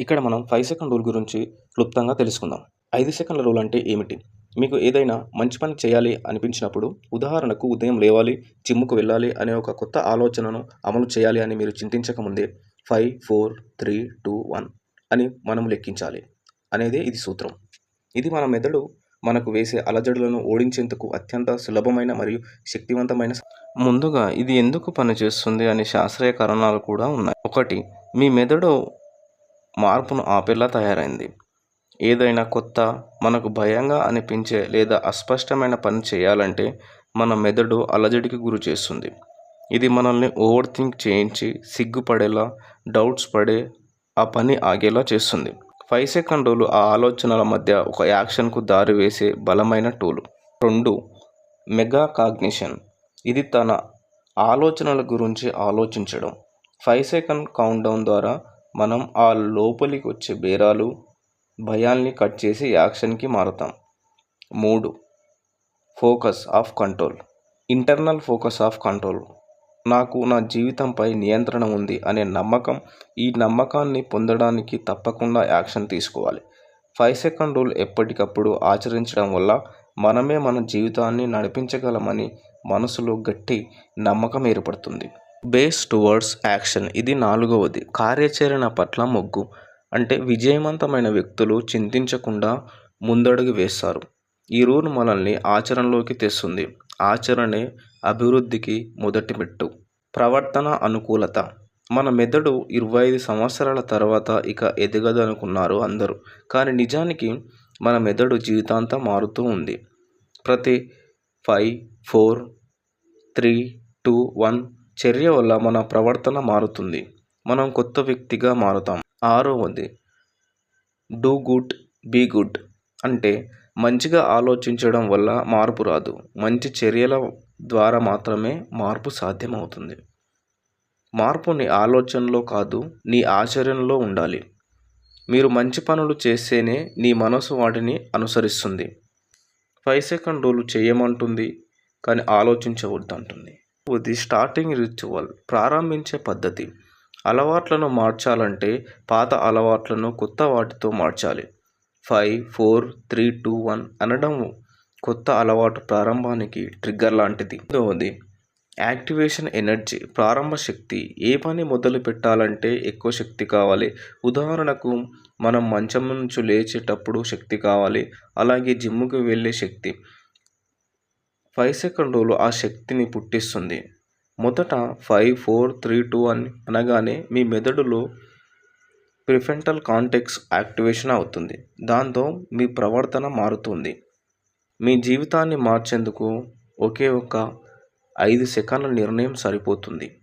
ఇక్కడ మనం five second rule గురించి క్లుప్తంగా తెలుసుకుందాం. ఐదు సెకండ్ల రూల్ అంటే ఏమిటి? మీకు ఏదైనా మంచి పని చేయాలి అనిపించినప్పుడు ఉదాహరణకు ఉదయం లేవాలి జిమ్ముకు వెళ్ళాలి అనే ఒక కొత్త ఆలోచనను అమలు చేయాలి అని మీరు చింతించకముందే five four three two one అని మనం లెక్కించాలి అనేదే ఇది సూత్రం. ఇది మన మెదడు మనకు వేసే అలజడులను ఓడించేందుకు అత్యంత సులభమైన మరియు శక్తివంతమైన ముందుగా ఇది ఎందుకు పనిచేస్తుంది అనే శాస్త్రీయ కారణాలు కూడా ఉన్నాయి. ఒకటి మీ మెదడు మార్పును ఆపేలా తయారైంది. ఏదైనా కొత్త మనకు భయంగా అనిపించే లేదా అస్పష్టమైన పని చేయాలంటే మన మెదడు అలజడికి గురి చేస్తుంది. ఇది మనల్ని ఓవర్ థింక్ చేయించి సిగ్గుపడేలా డౌట్స్ పడే ఆ పని ఆగేలా చేస్తుంది. ఫైవ్ సెకండ్ రూల్ ఆ ఆలోచనల మధ్య ఒక యాక్షన్కు దారి వేసే బలమైన టూల్. రెండు మెగా కాగ్నిషన్. ఇది తన ఆలోచనల గురించి ఆలోచించడం. ఫైవ్ సెకండ్ కౌంట్ డౌన్ ద్వారా మనం ఆ లోపలికి వచ్చే బేరాలు భయాల్ని కట్ చేసి యాక్షన్కి మారుతాం. మూడు focus of control. Internal focus of control. నాకు నా జీవితంపై నియంత్రణ ఉంది అనే నమ్మకం ఈ నమ్మకాన్ని పొందడానికి తప్పకుండా యాక్షన్ తీసుకోవాలి. ఫైవ్ సెకండ్ రూల్ ఎప్పటికప్పుడు ఆచరించడం వల్ల మనమే మన జీవితాన్ని నడిపించగలమని మనసులో గట్టి నమ్మకం ఏర్పడుతుంది. Base towards action. ఇది నాలుగవది. కార్యాచరణ పట్ల మొగ్గు. అంటే విజయవంతమైన వ్యక్తులు చింతించకుండా ముందడుగు వేస్తారు. ఈ రూల్ మనల్ని ఆచరణలోకి తెస్తుంది. ఆచరణే అభివృద్ధికి మొదటి మెట్టు. ప్రవర్తన అనుకూలత. మన మెదడు ఇరవై ఐదు సంవత్సరాల తర్వాత ఇక ఎదగదనుకున్నారు అందరూ. కానీ నిజానికి మన మెదడు జీవితాంతం మారుతూ ఉంది. ప్రతి five four three two one చర్య వల్ల మన ప్రవర్తన మారుతుంది. మనం కొత్త వ్యక్తిగా మారుతాం. ఆరవది డూ గుడ్ బీ గుడ్ అంటే మంచిగా ఆలోచించడం వల్ల మార్పు రాదు. మంచి చర్యల ద్వారా మాత్రమే మార్పు సాధ్యమవుతుంది. మార్పు నీ ఆలోచనలో కాదు నీ ఆచరణలో ఉండాలి. మీరు మంచి పనులు చేస్తేనే నీ మనసు వాటిని అనుసరిస్తుంది. ఫైవ్ సెకండ్ రూల్ చేయమంటుంది కానీ ఆలోచించవద్దు అంటుంది ఇది స్టార్టింగ్ రిచువల్ ప్రారంభించే పద్ధతి. అలవాట్లను మార్చాలంటే పాత అలవాట్లను కొత్త వాటితో మార్చాలి. Five four three two one అనడం కొత్త అలవాటు ప్రారంభానికి ట్రిగ్గర్ లాంటిది. రెండవది యాక్టివేషన్ ఎనర్జీ ప్రారంభ శక్తి. ఏ పని మొదలు పెట్టాలంటే ఎక్కువ శక్తి కావాలి. ఉదాహరణకు మనం మంచం నుంచి లేచేటప్పుడు శక్తి కావాలి. అలాగే జిమ్కి వెళ్ళే శక్తి. ఫైవ్ సెకండ్ ఆ శక్తిని పుట్టిస్తుంది. మొదట ఫైవ్ ఫోర్ త్రీ టూ అని అనగానే మీ మెదడులో ప్రిఫెంటల్ కాంటెక్స్ యాక్టివేషన్ అవుతుంది. దాంతో మీ ప్రవర్తన మారుతుంది. మీ జీవితాన్ని మార్చేందుకు ఒకే ఒక ఐదు సెకండ్ల నిర్ణయం సరిపోతుంది.